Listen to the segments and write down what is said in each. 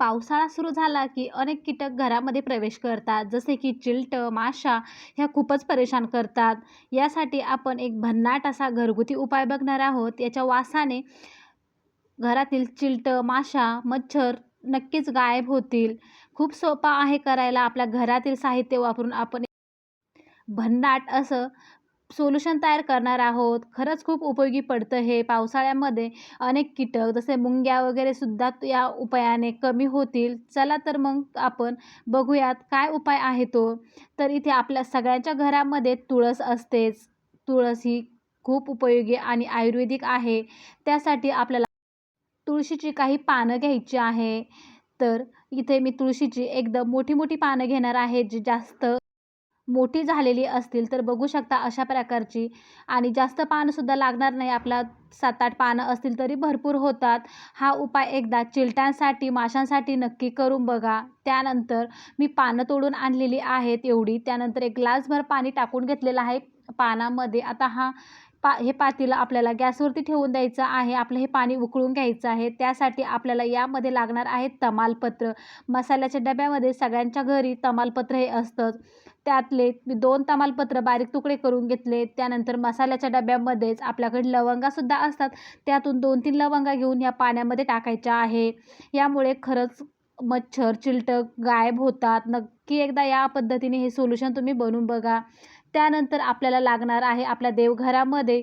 पावसाळा सुरू झाला की अनेक कीटक घरामध्ये प्रवेश करतात. जसे की चिलटं माशा ह्या खूपच परेशान करतात. यासाठी आपण एक भन्नाट असा घरगुती उपाय बघणार आहोत. याच्या वासाने घरातील चिलटं माशा मच्छर नक्कीच गायब होतील. खूप सोपा आहे करायला. आपल्या घरातील साहित्य वापरून आपण भन्नाट असं सोल्युशन तयार करणार आहोत. खरंच खूप उपयोगी पडतं हे. पावसाळ्यामध्ये अनेक कीटक जसे मुंग्या वगैरे सुद्धा या उपायाने कमी होतील. चला तर मग आपण बघूयात काय उपाय आहे तो. तर इथे आपल्या सगळ्यांच्या घरामध्ये तुळस असतेच. तुळस ही खूप उपयोगी आणि आयुर्वेदिक आहे. त्यासाठी आपल्याला तुळशीची काही पानं घ्यायची आहे. तर इथे मी तुळशीची एकदम मोठी मोठी पानं घेणार आहे जी जास्त मोठी झालेली असतील तर बघू शकता अशा प्रकारची. आणि जास्त पानंसुद्धा लागणार नाही आपला सात आठ पानं असतील तरी भरपूर होतात. हा उपाय एकदा चिलट्यांसाठी माशांसाठी नक्की करून बघा. त्यानंतर मी पानं तोडून आणलेली आहेत एवढी. त्यानंतर एक ग्लासभर पाणी टाकून घेतलेलं आहे पानामध्ये. आता हा पा हे पातेलं आपल्याला गॅसवरती ठेवून द्यायचं आहे. आपलं हे पाणी उकळून घ्यायचं आहे. त्यासाठी आपल्याला यामध्ये लागणार आहे तमालपत्र. मसाल्याच्या डब्यामध्ये सगळ्यांच्या घरी तमालपत्र हे असतंच. त्यातले मी दोन तमालपत्र बारीक तुकडे करून घेतले. त्यानंतर मसाल्याच्या डब्यामध्येच आपल्याकडे लवंगासुद्धा असतात. त्यातून दोन तीन लवंगा घेऊन या पाण्यामध्ये टाकायच्या आहे. यामुळे खरंच मच्छर चिलटक गायब होतात. नक्की एकदा या पद्धतीने हे सोल्युशन तुम्ही बनवून बघा. त्यानंतर आपल्याला लागणार आहे आपल्या देवघरामध्ये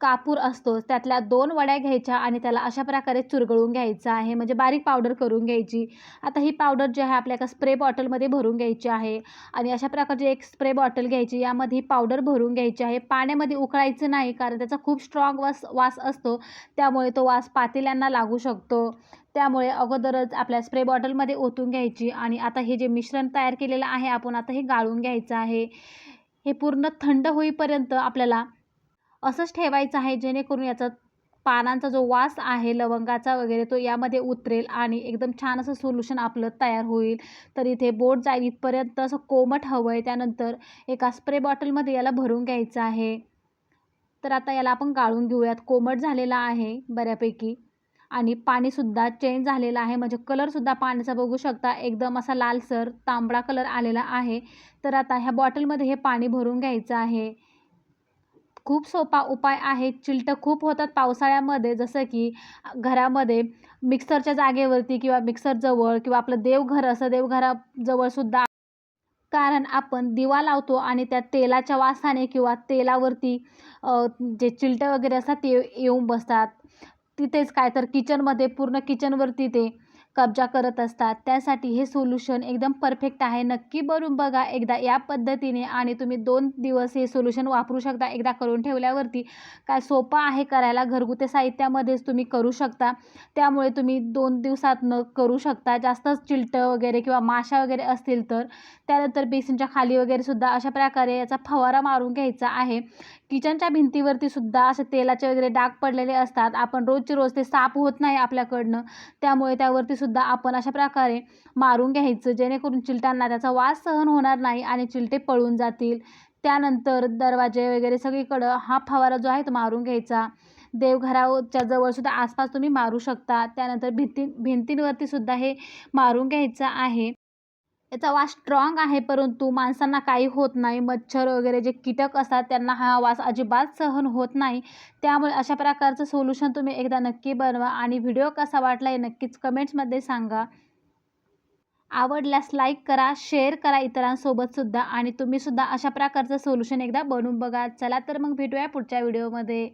कापूर असतो. त्यातल्या दोन वड्या घ्यायच्या आणि त्याला अशा प्रकारे चुरगळून घ्यायचं आहे. म्हणजे बारीक पावडर करून घ्यायची. आता ही पावडर जी आहे आपल्या एका स्प्रे बॉटलमध्ये भरून घ्यायची आहे. आणि अशा प्रकारची एक स्प्रे बॉटल घ्यायची. यामध्ये ही पावडर भरून घ्यायची आहे. पाण्यामध्ये उकळायचं नाही कारण त्याचा खूप स्ट्रॉंग वास वास असतो. त्यामुळे तो वास पातेल्यांना लागू शकतो. त्यामुळे अगोदरच आपल्या स्प्रे बॉटलमध्ये ओतून घ्यायची. आणि आता हे जे मिश्रण तयार केलेलं आहे आपण आता हे गाळून घ्यायचं आहे. हे पूर्ण थंड होईपर्यंत आपल्याला असंच ठेवायचं आहे जेणेकरून याचा पानांचा जो वास आहे लवंगाचा वगैरे तो यामध्ये उतरेल आणि एकदम छान असं सोल्युशन आपलं तयार होईल. तर इथे बोट जाईल. इथपर्यंत असं कोमट हवं आहे त्यानंतर एका स्प्रे बॉटलमध्ये याला भरून घ्यायचं आहे. तर आता याला आपण गाळून घेऊयात. कोमट झालेला आहे बऱ्यापैकी. आणि पाणीसुद्धा चेंज झालेलं आहे. म्हणजे कलरसुद्धा पाण्याचा बघू शकता. एकदम असा लालसर तांबडा कलर आलेला आहे. तर आता ह्या बॉटलमध्ये हे पाणी भरून घ्यायचं आहे. खूप सोपा उपाय आहे. चिलटं खूप होतात पावसाळ्यामध्ये. जसं की घरामध्ये मिक्सरच्या जागेवरती किंवा मिक्सरजवळ किंवा आपलं देवघर असं देवघराजवळसुद्धा कारण आपण दिवा लावतो आणि त्या तेलाच्या वासाने किंवा तेलावरती जे चिलटं वगैरे असतात ते येऊन बसतात. तिथेच काय तर किचनमध्ये पूर्ण किचनवरती ते कब्जा करत असतात. त्यासाठी हे सोल्युशन एकदम परफेक्ट आहे. नक्की बनवून बघा. एकदा या पद्धतीने आणि तुम्ही दोन दिवस हे सोल्युशन वापरू शकता. एकदा करून ठेवल्यावरती काय सोपा आहे करायला. घरगुती साहित्यामध्येच तुम्ही करू शकता. त्यामुळे तुम्ही दोन दिवसात न करू शकता. जास्तच चिलटं वगैरे किंवा माशा वगैरे असतील तर त्यानंतर बेसिनच्या खाली वगैरे सुद्धा अशा प्रकारे याचा फवारा मारून घ्यायचा आहे. किचनच्या भिंतीवरती सुद्धा असे तेलाचे वगैरे डाग पडलेले असतात. आपण रोजचे रोज ते साफ होत नाही आपल्याकडनं. त्यामुळे त्यावरती सुद्धा आपण अशा प्रकारे मारून घ्यायचं. जेणेकरून चिलटांना त्याचा वास सहन होणार नाही आणि चिलटे पळून जातील. त्यानंतर दरवाजे वगैरे सगळीकडं हा फवारा जो आहे तो मारून घ्यायचा. देवघराच्या जवळसुद्धा आसपास तुम्ही मारू शकता. त्यानंतर भिंती भिंतींवरती सुद्धा हे मारून घ्यायचं आहे. याचा वास स्ट्रॉंग आहे परंतु माणसांना काही होत नाही. मच्छर वगैरे जे कीटक असतात त्यांना हा वास अजिबात सहन होत नाही. त्यामुळे अशा प्रकारचं सोल्युशन तुम्ही एकदा नक्की बनवा आणि व्हिडिओ कसा वाटला हे नक्कीच कमेंट्समध्ये सांगा. आवडल्यास लाईक करा शेअर करा इतरांसोबतसुद्धा आणि तुम्हीसुद्धा अशा प्रकारचं सोल्युशन एकदा बनवून बघा. चला तर मग भेटूया पुढच्या व्हिडिओमध्ये